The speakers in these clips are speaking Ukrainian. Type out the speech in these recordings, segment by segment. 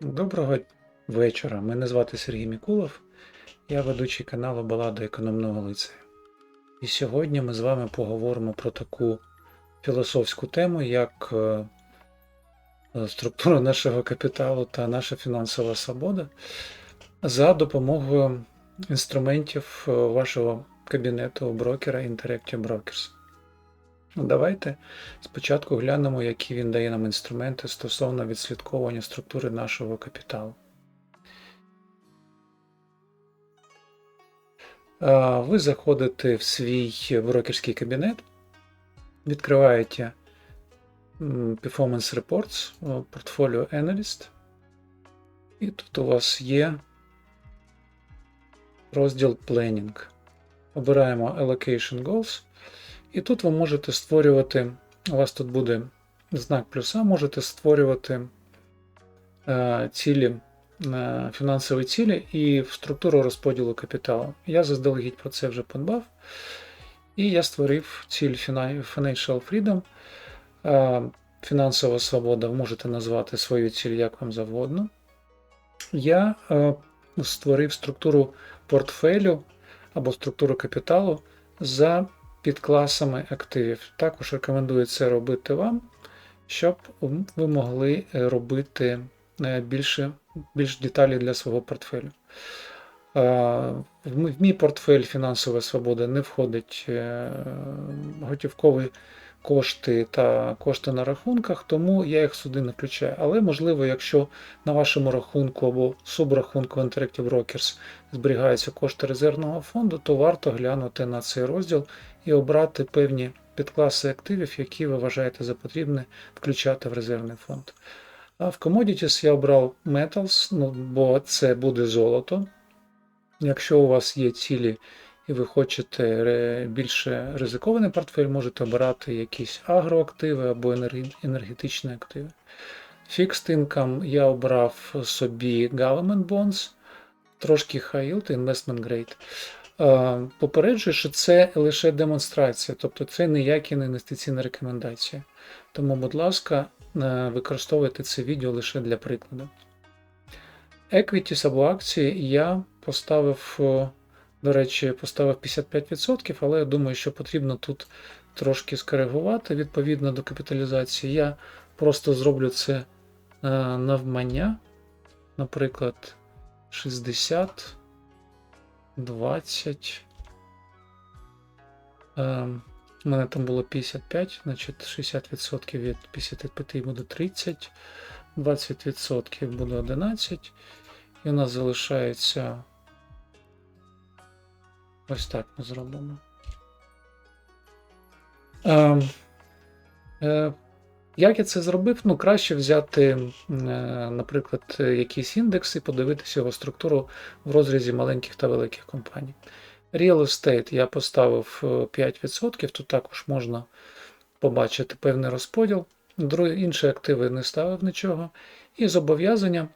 Доброго вечора. Мене звати Сергій Мікулов. Я ведучий каналу Балада економного лицею. І сьогодні ми з вами поговоримо про таку філософську тему, як е, структура нашого капіталу та наша фінансова свобода за допомогою інструментів е, вашого кабінету брокера Interactive Brokers. Ну, Давайте спочатку глянемо, які він дає нам інструменти стосовно відслідковування структури нашого капіталу. Ви заходите в свій брокерський кабінет, відкриваєте Performance Reports, Portfolio Analyst, і тут у вас є розділ Planning. Обираємо Allocation Goals. І тут ви можете створювати, у вас тут буде знак плюса, можете створювати е, цілі, е, фінансові цілі і структуру розподілу капіталу. Я заздалегідь про це вже подбав. І я створив ціль Financial Freedom. Е, Фінансова свобода, можете назвати свою ціль як вам завгодно. Я е, створив структуру портфелю або структуру капіталу за підкласами активів. Також рекомендую це робити вам, щоб ви могли е, робити е, більше, більш деталі для свого портфелю. В мій портфель фінансова свобода не входить е, готівкові кошти та кошти на рахунках, тому я їх сюди не включаю. Але можливо, якщо на вашому рахунку або субрахунку Interactive Brokers зберігаються кошти резервного фонду, то варто глянути на цей розділ і обрати певні підкласи активів, які ви вважаєте за потрібне включати в резервний фонд. А в Commodities я обрав Metals, ну, бо це буде золото. Якщо у вас є цілі і ви хочете більше ризикований портфель, можете обирати якісь агроактиви або енергетичні активи. Fixed Income я обрав собі Government Bonds, трошки High Yield, Investment Grade. Е, Попереджую, що це лише демонстрація, тобто це ніякі не інвестиційні рекомендації. Тому, будь ласка, е, використовуйте це відео лише для прикладу. Equities або акції я поставив, е, до речі, поставив 55%, але я думаю, що потрібно тут трошки скоригувати відповідно до капіталізації. Я просто зроблю це навмання, наприклад, 60. 20. Ем, у мене там було 55, значить 60% від 55 буде 30, 20% буде 11. І у нас залишається. Ось так ми зробимо. Ем, е, як я це зробив? Ну, краще взяти, е, наприклад, якийсь індекс і подивитися його структуру в розрізі маленьких та великих компаній. Real Estate я поставив е, 5%, тут також можна побачити певний розподіл. Інші активи не ставив нічого. І зобов'язання.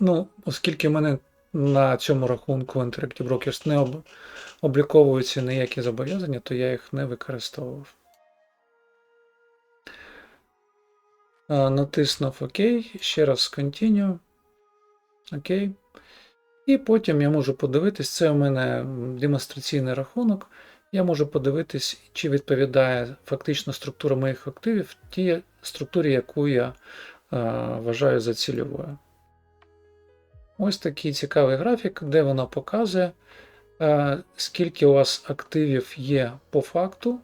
Ну, оскільки в мене на цьому рахунку Interactive Brokers не об, обліковуються ніякі зобов'язання, то я їх не використовував. Натиснув ОК, ще раз Continue. ОК. І потім я можу подивитись, це у мене демонстраційний рахунок. Я можу подивитись, чи відповідає фактично структура моїх активів тій структурі, яку я е, вважаю за цільовою. Ось такий цікавий графік, де вона показує, е, скільки у вас активів є по факту,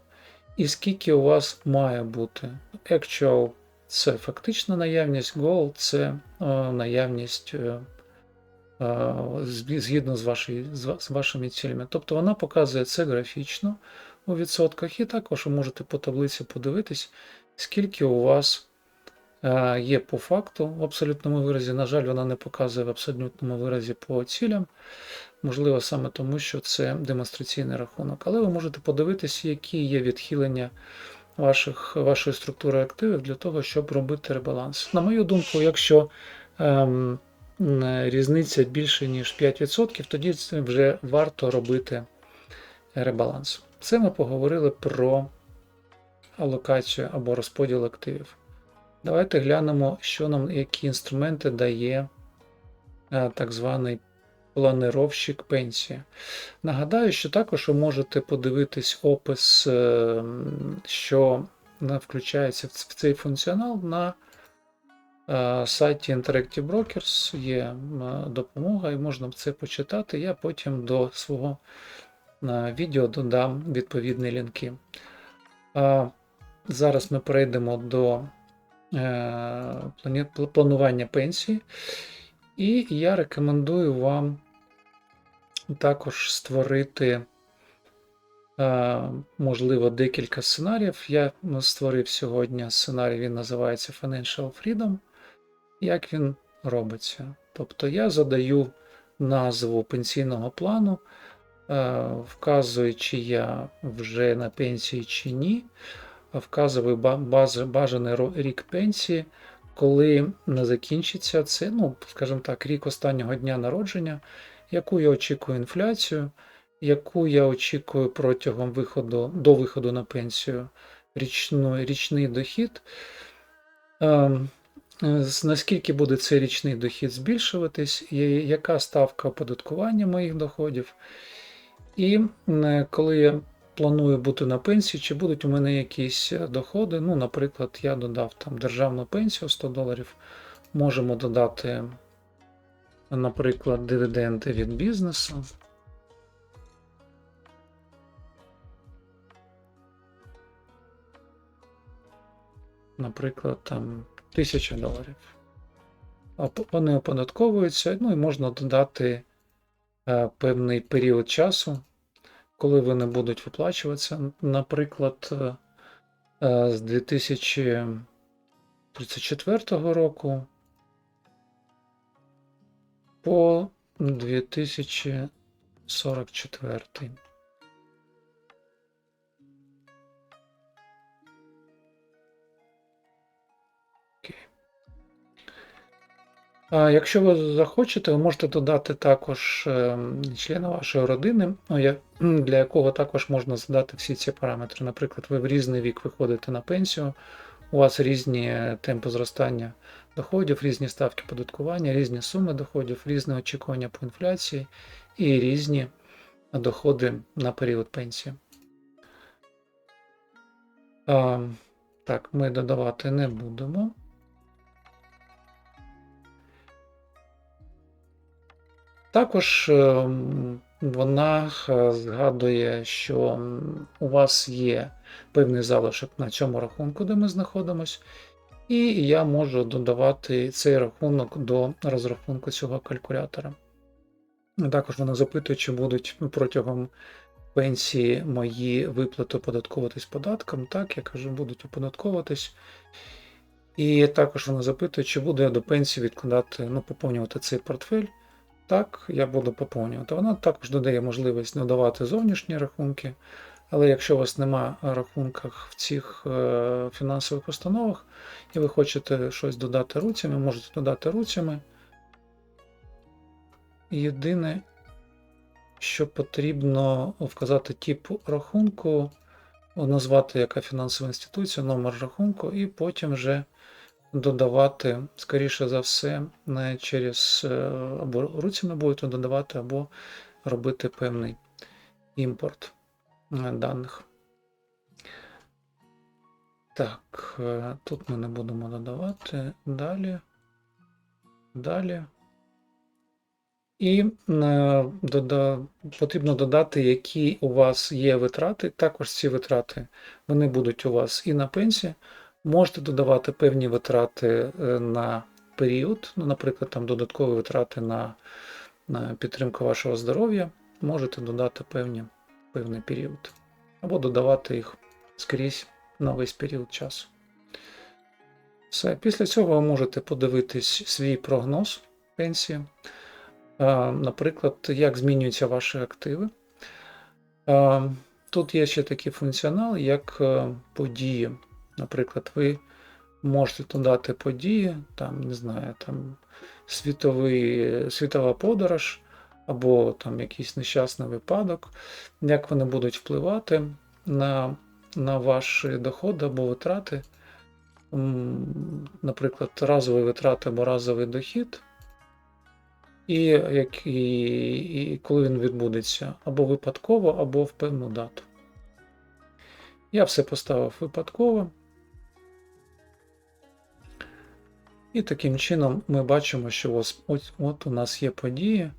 і скільки у вас має бути. Actual це фактична наявність, goal це е, наявність е, е, згі- згідно з, вашої, з вашими цілями. Тобто вона показує це графічно у відсотках, і також ви можете по таблиці подивитись, скільки у вас є по факту в абсолютному виразі. На жаль, вона не показує в абсолютному виразі по цілям. Можливо, саме тому, що це демонстраційний рахунок. Але ви можете подивитися, які є відхилення ваших, вашої структури активів для того, щоб робити ребаланс. На мою думку, якщо ем, різниця більше, ніж 5%, тоді вже варто робити ребаланс. Це ми поговорили про алокацію або розподіл активів. Давайте глянемо, що нам, які інструменти дає е, так званий планировщик пенсії. Нагадаю, що також ви можете подивитись опис, е, що включається в цей функціонал на е, сайті Interactive Brokers. Є допомога, і можна це почитати. Я потім до свого е, відео додам відповідні лінки. Зараз ми перейдемо до планування пенсії. І я рекомендую вам також створити, е, можливо, декілька сценаріїв. Я створив сьогодні сценарій, він називається Financial Freedom. Як він робиться? Тобто я задаю назву пенсійного плану, е, вказую, чи я вже на пенсії чи ні, вказую ба- бажаний рік пенсії, коли не закінчиться це, ну, скажімо так, рік останнього дня народження, яку я очікую інфляцію, яку я очікую протягом виходу до виходу на пенсію річну, річний дохід. Ем, Наскільки буде цей річний дохід збільшуватись, і яка ставка оподаткування моїх доходів? І коли я планую бути на пенсії, чи будуть у мене якісь е, доходи? Ну, наприклад, я додав там державну пенсію 100 доларів. Можемо додати, наприклад, дивіденди від бізнесу. Наприклад, там 1000 доларів. Вони оподатковуються, ну і можна додати е, певний період часу, коли вони будуть виплачуватися. Наприклад, е, е, з 2034 року по 2044. Якщо ви захочете, ви можете додати також ем, члена вашої родини, ну, для якого також можна задати всі ці параметри. Наприклад, ви в різний вік виходите на пенсію, у вас різні темпи зростання доходів, різні ставки податкування, різні суми доходів, різне очікування по інфляції і різні доходи на період пенсії. Так, ми додавати не будемо. Також ем, вона е, згадує, що у вас є певний залишок на цьому рахунку, де ми знаходимося, і я можу додавати цей рахунок до розрахунку цього калькулятора. Також вона запитує, чи будуть протягом пенсії мої виплати оподатковуватись податком. Так, я кажу, будуть оподатковуватись. І також вона запитує, чи буду я до пенсії відкладати, ну, поповнювати цей портфель. Так, я буду поповнювати. Вона також додає можливість додавати зовнішні рахунки, але якщо у вас нема рахунках в цих е, фінансових установах, і ви хочете щось додати руцями, можете додати руцями. Єдине, що потрібно вказати тип рахунку, назвати яка фінансова інституція, номер рахунку, і потім вже додавати, скоріше за все, через е, або руцями будете додавати, або робити певний імпорт е, даних. Так, е, тут ми не будемо додавати. Далі. Далі. І дода, потрібно додати, які у вас є витрати. Також ці витрати вони будуть у вас і на пенсії. Можете додавати певні витрати е, на період, ну, наприклад, там додаткові витрати на, на підтримку вашого здоров'я. Можете додати певні, певний період. Або додавати їх скрізь на весь період часу. Все. Після цього ви можете подивитись свій прогноз пенсії. Е, Наприклад, як змінюються ваші активи. Е, Тут є ще такий функціонал, як події. Наприклад, ви можете додати події, там, не знаю, там світовий, світова подорож або там якийсь нещасний випадок, як вони будуть впливати на, на ваші доходи або витрати. наприклад, разові витрати або разовий дохід, і, як, і, і коли він відбудеться, або випадково, або в певну дату. Я все поставив випадково. І таким чином ми бачимо, що ось, ось от у нас є події,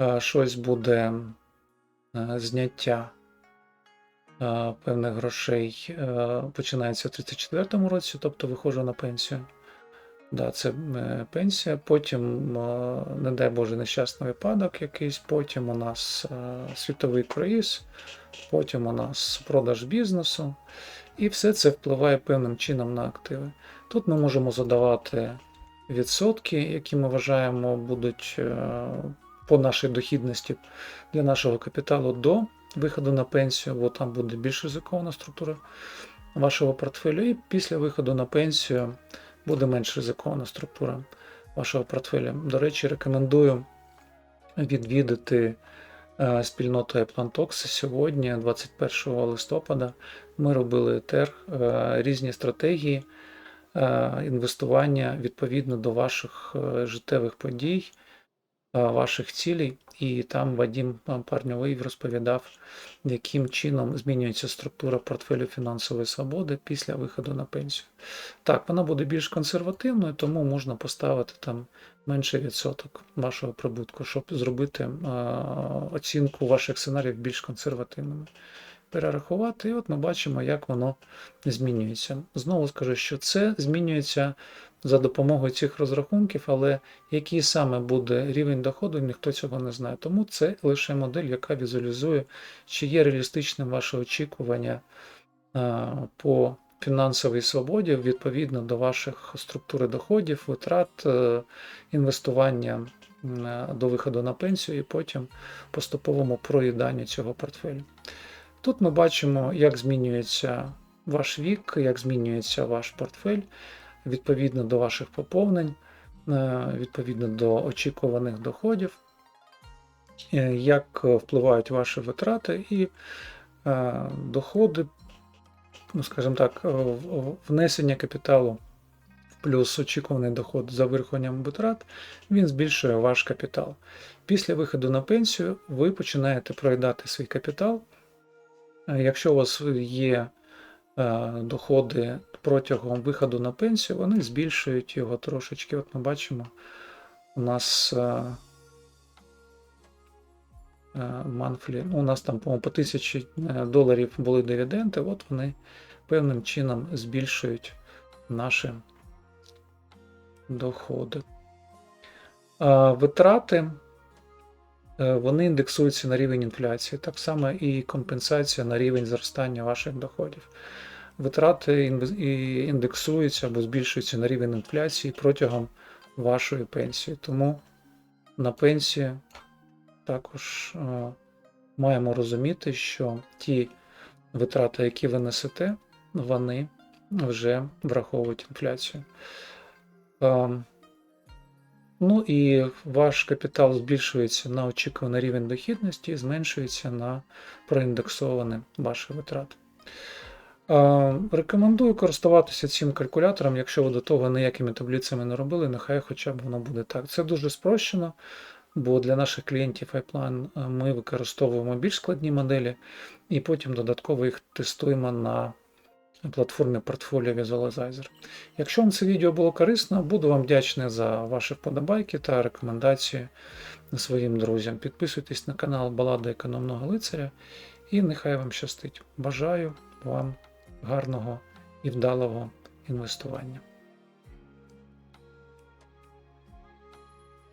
е, щось буде е, зняття е, певних грошей починається в 34-му році, тобто виходжу на пенсію. Да, це пенсія. Потім, не дай Боже, нещасний випадок якийсь, потім у нас світовий круїз, потім у нас продаж бізнесу. І все це впливає певним чином на активи. Тут ми можемо задавати відсотки, які ми вважаємо будуть е, по нашій дохідності для нашого капіталу до виходу на пенсію, бо там буде більш ризикована структура вашого портфелю. І після виходу на пенсію буде менш ризикована структура вашого портфеля. До речі, рекомендую відвідати е, Plantox сьогодні, 21 листопада. Ми робили тер е, різні стратегії е, інвестування відповідно до ваших життєвих подій, ваших цілей. І там Вадим Парньовий розповідав, яким чином змінюється структура портфелю фінансової свободи після виходу на пенсію. Так, вона буде більш консервативною, тому можна поставити там менший відсоток вашого прибутку, щоб зробити оцінку ваших сценаріїв більш консервативними. Перерахувати, і от ми бачимо, як воно змінюється. Знову скажу, що це змінюється за допомогою цих розрахунків, але який саме буде рівень доходу, ніхто цього не знає. Тому це лише модель, яка візуалізує, чи є реалістичним ваше очікування по фінансовій свободі відповідно до ваших структури доходів, витрат, е, інвестування до виходу на пенсію і потім поступовому проїданню цього портфелю. Тут ми бачимо, як змінюється ваш вік, як змінюється ваш портфель відповідно до ваших поповнень, е, відповідно до очікуваних доходів, е, як впливають ваші витрати і е, доходи, ну, скажімо так, внесення капіталу плюс очікуваний доход за вирахуванням витрат, він збільшує ваш капітал. Після виходу на пенсію ви починаєте проїдати свій капітал. Е, Якщо у вас є е, доходи протягом виходу на пенсію, вони збільшують його трошечки. От ми бачимо, у нас е, е, ну, у нас там, по тисячі е, доларів були дивіденди, от вони певним чином збільшують наші доходи. Витрати е, вони індексуються на рівень інфляції, так само і компенсація на рівень зростання ваших доходів. Витрати індексуються або збільшуються на рівень інфляції протягом вашої пенсії. Тому на пенсії також е, маємо розуміти, що ті витрати, які ви несете, вони вже враховують інфляцію. Ну і ваш капітал збільшується на очікуваний рівень дохідності і зменшується на проіндексовані ваші витрати. Рекомендую користуватися цим калькулятором, якщо ви до того ніякими таблицями не робили, нехай хоча б воно буде так. Це дуже спрощено, бо для наших клієнтів iPlan ми використовуємо більш складні моделі і потім додатково їх тестуємо на платформі Portfolio Visualizer. Якщо вам це відео було корисно, буду вам вдячний за ваші вподобайки та рекомендації своїм друзям. Підписуйтесь на канал Балада Економного Лицаря і нехай вам щастить. Бажаю вам гарного і вдалого інвестування.